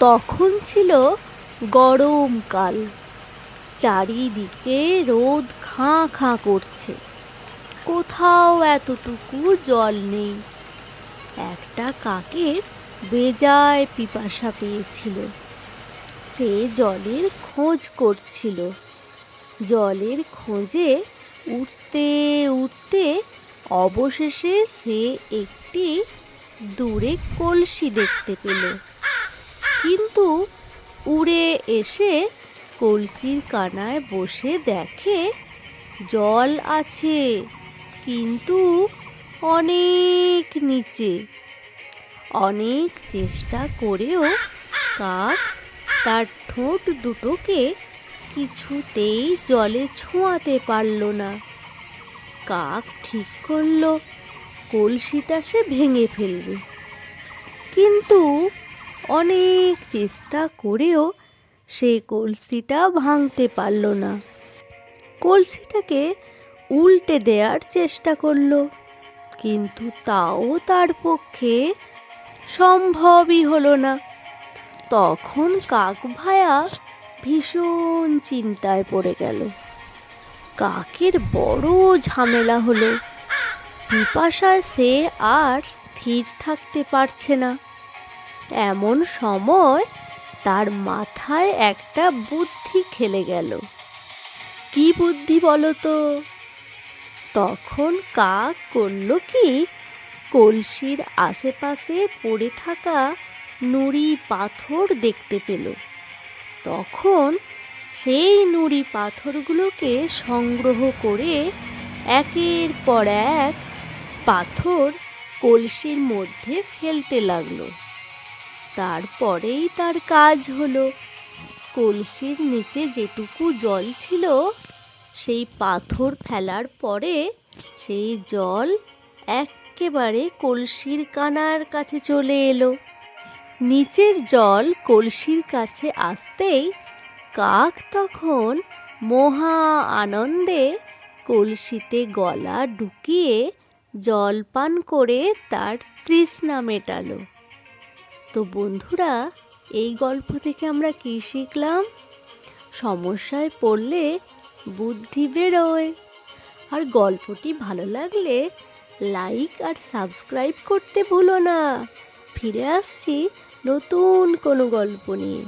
তখন ছিল গরমকাল চারিদিকে রোদ খাঁ খাঁ করছে। কোথাও এতটুকু জল নেই। একটা কাকের বেজায় পিপাসা পেয়েছিল। সে জলের খোঁজ করছিল। জলের খোঁজে উঠতে উঠতে অবশেষে সে একটি দূরে কলসি দেখতে পেল। কিন্তু উড়ে এসে কলসির কানায় বসে দেখে জল আছে, কিন্তু অনেক নিচে। অনেক চেষ্টা করেও কাক তার ঠোঁট দুটোকে কিছুতেই জলে ছোঁয়াতে পারল না। কাক ঠিক করল, কলসিটা সে ভেঙে ফেলবে। কিন্তু অনেক চেষ্টা করেও সে কলসিটা ভাঙতে পারল না। কলসিটাকে উল্টে দেওয়ার চেষ্টা করল, কিন্তু তাও তার পক্ষে সম্ভবই হলো না। তখন কাক ভায়া ভীষণ চিন্তায় পড়ে গেল। কাকের বড় ঝামেলা হলো, পিপাসায় সে আর স্থির থাকতে পারছে না। এমন সময় তার মাথায় একটা বুদ্ধি খেলে গেল। কি বুদ্ধি বলো তো তখন কাক করল কি, কলসির আশেপাশে পড়ে থাকা নুড়ি পাথর দেখতে পেল। তখন সেই নুড়ি পাথরগুলোকে সংগ্রহ করে একের পর এক পাথর কলসির মধ্যে ফেলতে লাগল। তারপরেই তার কাজ হলো। কলসির নিচে যেটুকু জল ছিল, সেই পাথর ফেলার পরে সেই জল একেবারে কলসির কানার কাছে চলে এলো। নিচের জল কলসির কাছে আসতেই কাক তখন মহা আনন্দে কলসিতে গলা ঢুকিয়ে জল পান করে তার তৃষ্ণা মেটালো। তো বন্ধুরা, এই গল্প থেকে আমরা কি শিখলাম? সমস্যায় পড়লে বুদ্ধি বেরোয়। আর গল্পটি ভালো লাগলে লাইক আর সাবস্ক্রাইব করতে ভুলো না। ফিরে আসছি নতুন কোনো গল্প নিয়ে।